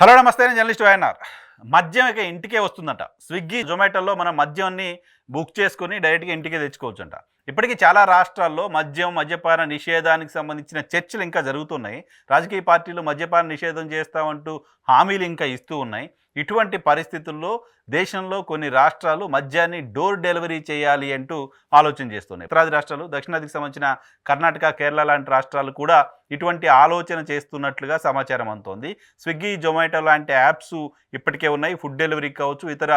Hello నమస్తే నేను journalist YNR. మద్యం ఇక ఇంటికే వస్తుందంట. స్విగ్గీ జొమాటోలో మనం మద్యాన్ని బుక్ చేసుకుని డైరెక్ట్గా ఇంటికే అంట ఇప్పటికీ చాలా రాష్ట్రాల్లో మద్యం మద్యపాన నిషేధానికి సంబంధించిన చర్చలు ఇంకా జరుగుతున్నాయి. రాజకీయ పార్టీలు మద్యపాన నిషేధం చేస్తామంటూ హామీలు ఇంకా ఇస్తూ ఉన్నాయి. ఇటువంటి పరిస్థితుల్లో దేశంలో కొన్ని రాష్ట్రాలు మద్యాన్ని డోర్ డెలివరీ చేయాలి అంటూ ఆలోచన చేస్తున్నాయి. ఉత్తరాది రాష్ట్రాలు దక్షిణాదికి సంబంధించిన కర్ణాటక కేరళ లాంటి రాష్ట్రాలు కూడా ఇటువంటి ఆలోచన చేస్తున్నట్లుగా సమాచారం అందుతోంది. స్విగ్గీ జొమాటో లాంటి యాప్స్ ఇప్పటికే ఉన్నాయి. ఫుడ్ డెలివరీకి కావచ్చు ఇతర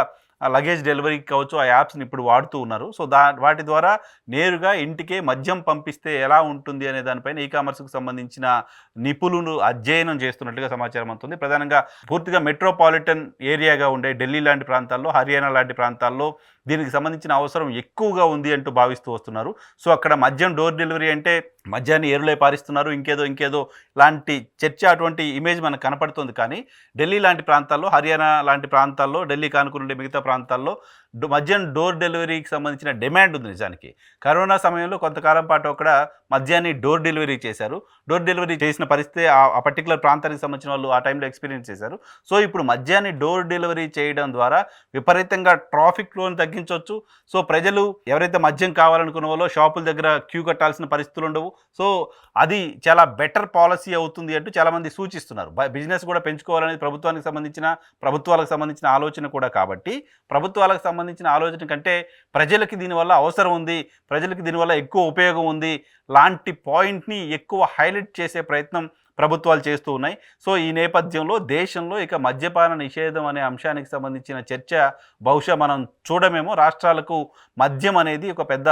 లగేజ్ డెలివరీకి కావచ్చు ఆ యాప్స్ని ఇప్పుడు వాడుతూ ఉన్నారు. సో దా వాటి ద్వారా నేరుగా ఇంటికే మద్యం పంపిస్తే ఎలా ఉంటుంది అనే దానిపైన ఈ కామర్స్కు సంబంధించిన నిపుణులు అధ్యయనం చేస్తున్నట్లుగా సమాచారం అందుతుంది. ప్రధానంగా పూర్తిగా మెట్రోపాలిటన్ ఏరియాగా ఉండే ఢిల్లీ లాంటి ప్రాంతాల్లో హర్యానా లాంటి ప్రాంతాల్లో దీనికి సంబంధించిన అవసరం ఎక్కువగా ఉంది అంటూ భావిస్తూ వస్తున్నారు. సో అక్కడ మద్యం డోర్ డెలివరీ అంటే మద్యాన్ని ఏరులే పారిస్తున్నారు. ఇంకేదో ఇంకేదో లాంటి చర్చ అటువంటి ఇమేజ్ మనకు కనపడుతుంది. కానీ ఢిల్లీ లాంటి ప్రాంతాల్లో హర్యానా లాంటి ప్రాంతాల్లో ఢిల్లీ కానుకుండే మిగతా ప్రాంతాల్లో మద్యం డోర్ డెలివరీకి సంబంధించిన డిమాండ్ ఉంది నిజానికి. కరోనా సమయంలో కొంతకాలం పాటు అక్కడ మద్యాన్ని డోర్ డెలివరీ చేశారు. డోర్ డెలివరీ చేసిన పరిస్థితి ఆ పర్టికులర్ ప్రాంతానికి సంబంధించిన వాళ్ళు ఆ టైంలో ఎక్స్పీరియన్స్ చేశారు. సో ఇప్పుడు మద్యాన్ని డోర్ డెలివరీ చేయడం ద్వారా విపరీతంగా ట్రాఫిక్ ఫ్లోని తగ్గించవచ్చు సో ప్రజలు ఎవరైతే మద్యం కావాలనుకున్న వాళ్ళో షాపుల దగ్గర క్యూ కట్టాల్సిన పరిస్థితులు ఉండవు. సో అది చాలా బెటర్ పాలసీ అవుతుంది అంటూ చాలామంది సూచిస్తున్నారు. బిజినెస్ కూడా పెంచుకోవాలనేది ప్రభుత్వానికి సంబంధించిన ప్రభుత్వాలకు సంబంధించిన ఆలోచన కూడా కాబట్టి ప్రభుత్వాలకు సంబంధించిన ఆలోచన కంటే ప్రజలకి దీనివల్ల అవసరం ఉంది ప్రజలకి దీనివల్ల ఎక్కువ ఉపయోగం ఉంది లాంటి పాయింట్ని ఎక్కువ హైలైట్ చేసే ప్రయత్నం ప్రభుత్వాలు చేస్తూ ఉన్నాయి. సో ఈ నేపథ్యంలో దేశంలో ఇక మద్యపాన నిషేధం అనే అంశానికి సంబంధించిన చర్చ బహుశా మనం చూడమేమో. రాష్ట్రాలకు మద్యం అనేది ఒక పెద్ద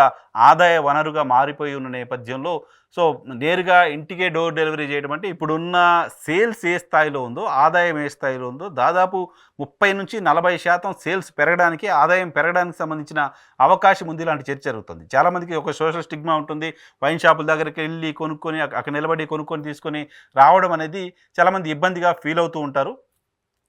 ఆదాయ వనరుగా మారిపోయి ఉన్న నేపథ్యంలో సో నేరుగా ఇంటికే డోర్ డెలివరీ చేయడం అంటే ఇప్పుడున్న సేల్స్ ఏ స్థాయిలో ఉందో ఆదాయం ఏ స్థాయిలో ఉందో దాదాపు ముప్పై నుంచి నలభై శాతం సేల్స్ పెరగడానికి ఆదాయం పెరగడానికి సంబంధించిన అవకాశం ఉంది ఇలాంటి చర్చ జరుగుతుంది. చాలామందికి ఒక సోషల్ స్టిగ్మా ఉంటుంది. వైన్ షాపుల దగ్గరికి వెళ్ళి కొనుక్కొని అక్కడ నిలబడి కొనుక్కొని తీసుకొని రావడం అనేది చాలామంది ఇబ్బందిగా ఫీల్ అవుతూ ఉంటారు.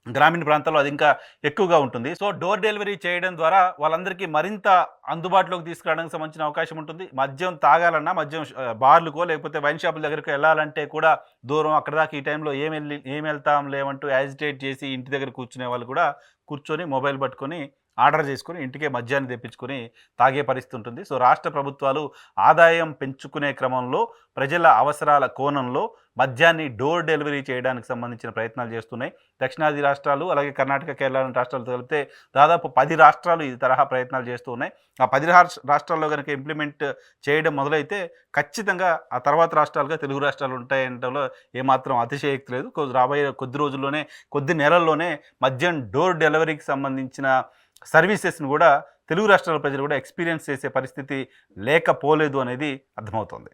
గ్రామీణ ప్రాంతాల్లో అది ఇంకా ఎక్కువగా ఉంటుంది. సో డోర్ డెలివరీ చేయడం ద్వారా వాళ్ళందరికీ మరింత అందుబాటులోకి తీసుకురావడానికి సంబంధించిన అవకాశం ఉంటుంది. మద్యం తాగాలన్నా మద్యం బార్లుకో లేకపోతే వైన్ షాపుల దగ్గరకు వెళ్ళాలంటే కూడా దూరం అక్కడ దాకా ఈ టైంలో ఏం వెళ్ళి ఏం వెళ్తాం లేవంటూ యాజిటేట్ చేసి ఇంటి దగ్గర కూర్చునే వాళ్ళు కూడా కూర్చొని మొబైల్ పట్టుకొని ఆర్డర్ చేసుకుని ఇంటికే మద్యాన్ని తెప్పించుకొని తాగే పరిస్థితి ఉంటుంది. సో రాష్ట్ర ప్రభుత్వాలు ఆదాయం పెంచుకునే క్రమంలో ప్రజల అవసరాల కోణంలో మద్యాన్ని డోర్ డెలివరీ చేయడానికి సంబంధించిన ప్రయత్నాలు చేస్తున్నాయి. దక్షిణాది రాష్ట్రాలు అలాగే కర్ణాటక కేరళ లాంటి రాష్ట్రాలు కలిపితే దాదాపు పది రాష్ట్రాలు ఈ తరహా ప్రయత్నాలు చేస్తూ ఉన్నాయి. ఆ పది రాష్ట్రాల్లో కనుక ఇంప్లిమెంట్ చేయడం మొదలైతే ఖచ్చితంగా ఆ తర్వాత రాష్ట్రాలుగా తెలుగు రాష్ట్రాలు ఉంటాయంటలో ఏమాత్రం అతిశయక్తి లేదు. రాబోయే కొద్ది రోజుల్లోనే కొద్ది నెలల్లోనే మద్యం డోర్ డెలివరీకి సంబంధించిన సర్వీసెస్ను కూడా తెలుగు రాష్ట్రాల ప్రజలు కూడా ఎక్స్పీరియన్స్ చేసే పరిస్థితి లేకపోలేదు అనేది అర్థమవుతోంది.